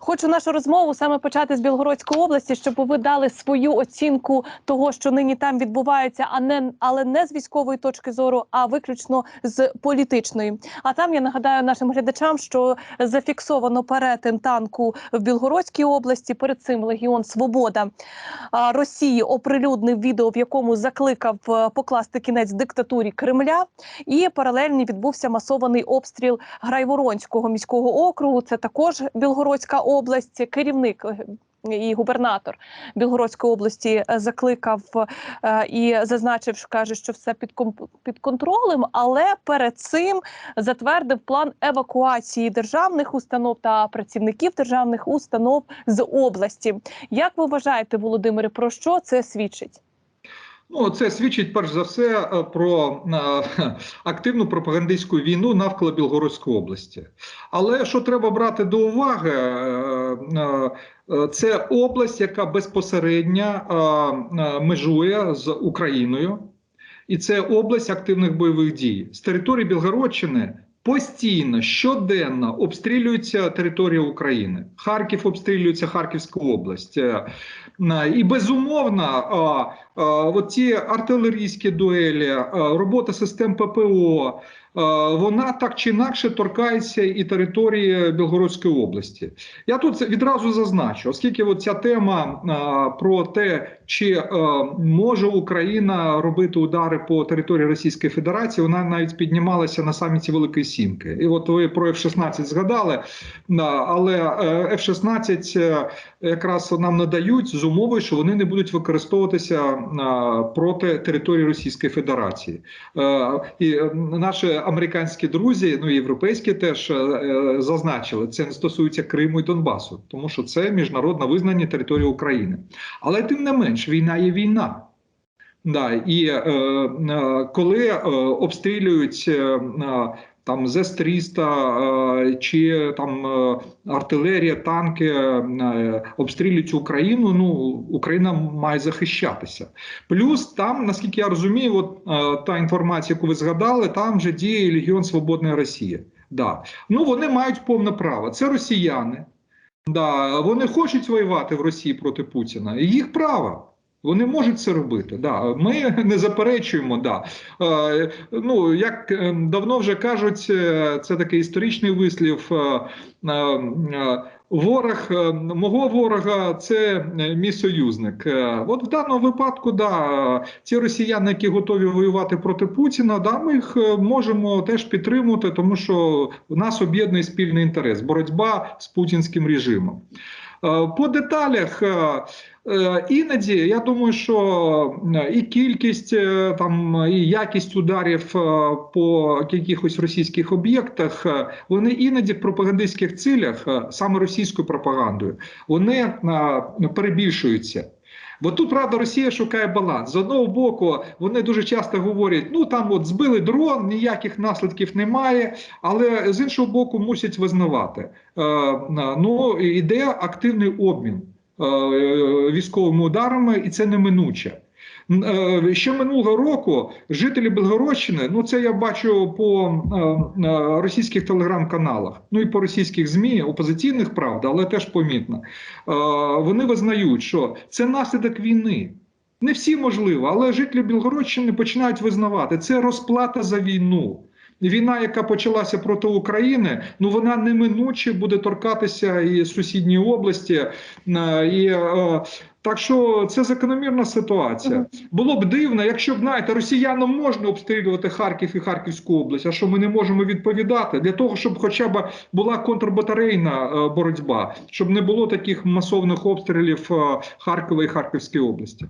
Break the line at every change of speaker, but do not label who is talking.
Хочу нашу розмову саме почати з Білгородської області, щоб ви дали свою оцінку того, що нині там відбувається, а не але не з військової точки зору, а виключно з політичної. А там я нагадаю нашим глядачам, що зафіксовано перетин танку в Білгородській області. Перед цим Легіон Свобода Росії оприлюднив відео, в якому закликав е, покласти кінець диктатурі Кремля, і паралельно відбувся масований обстріл Грайворонського міського округу. Це також Білгородська область. Керівник е, і губернатор Білгородської області е, закликав е, і зазначив, що каже, що все під під контролем, але перед цим затвердив план евакуації державних установ та працівників державних установ з області. Як ви вважаєте, Володимире, про що це свідчить?
Ну, це свідчить перш за все е, про е, активну пропагандистську війну навколо Білгородської області. Але що треба брати до уваги, е, це область, яка безпосередньо межує з Україною, і це область активних бойових дій з території Білгородщини. Постійно щоденно обстрілюється територія України. Харків обстрілюється Харківська область. Е, І безумовно, е, е, ці артилерійські дуелі, робота систем ППО, вона так чи інакше торкається і території Білгородської області. Я тут відразу зазначу, оскільки ця тема е, про те, чи е, може Україна робити удари по території Російської Федерації, вона навіть піднімалася на саміті Великої Сімки. І от ви про F-16 згадали, да, але е, F-16 е, якраз нам надають з умовою, що вони не будуть використовуватися е, проти території Російської Федерації. Е, І е, наші американські друзі, ну і європейські теж е, е, зазначили, це не стосується Криму і Донбасу, тому що це міжнародно визнані території України. Але тим не менш, війна є війна. Да, і е, е, коли е, обстрілюють е, там ЗЕС-300 е, чи там е, артилерія, танки е, обстрілюють Україну, ну Україна має захищатися. Плюс там, наскільки я розумію, от та інформація, яку ви згадали, там вже діє Легіон Свободної Росії. Да. Ну вони мають повне право. Це росіяни. Да, вони хочуть воювати в Росії проти Путіна. Їх право. Вони можуть це робити. Да. Ми не заперечуємо. Да. Е, ну, як е, давно вже кажуть, е, це такий історичний вислів. Е, е, е, Ворог мого ворога це мій союзник. От в даному випадку, да, ці росіяни, які готові воювати проти Путіна, да, ми їх можемо теж підтримувати, тому що в нас об'єднує спільний інтерес боротьба з путінським режимом. Е, По деталях. е, Е, Іноді я думаю, що і кількість там і якість ударів по якихось російських об'єктах, вони іноді в пропагандистських цілях, саме російською пропагандою, вони перебільшуються. Бо тут правда Росія шукає баланс. З одного боку, вони дуже часто говорять: ну там от збили дрон, ніяких наслідків немає. Але з іншого боку, мусять визнавати. Е, е, ну іде активний обмін е, військовими ударами, і це неминуче. Е, Ще минулого року жителі Белгородщини, ну це я бачу по е, е, російських телеграм-каналах, ну і по російських змі, опозиційних правда, але теж помітно. Вони визнають, що це наслідок війни. Не всі можливо, але жителі Білгородщини починають визнавати це розплата за війну. Війна, яка почалася проти України, ну вона неминуче буде торкатися і сусідньої області. І так що це закономірна ситуація. Було б дивно, якщо б знаєте, росіянам можна обстрілювати Харків і Харківську область, а що ми не можемо відповідати для того, щоб хоча б була контрбатарейна е, боротьба, щоб не було таких масовних обстрілів е, Харкова і Харківської області.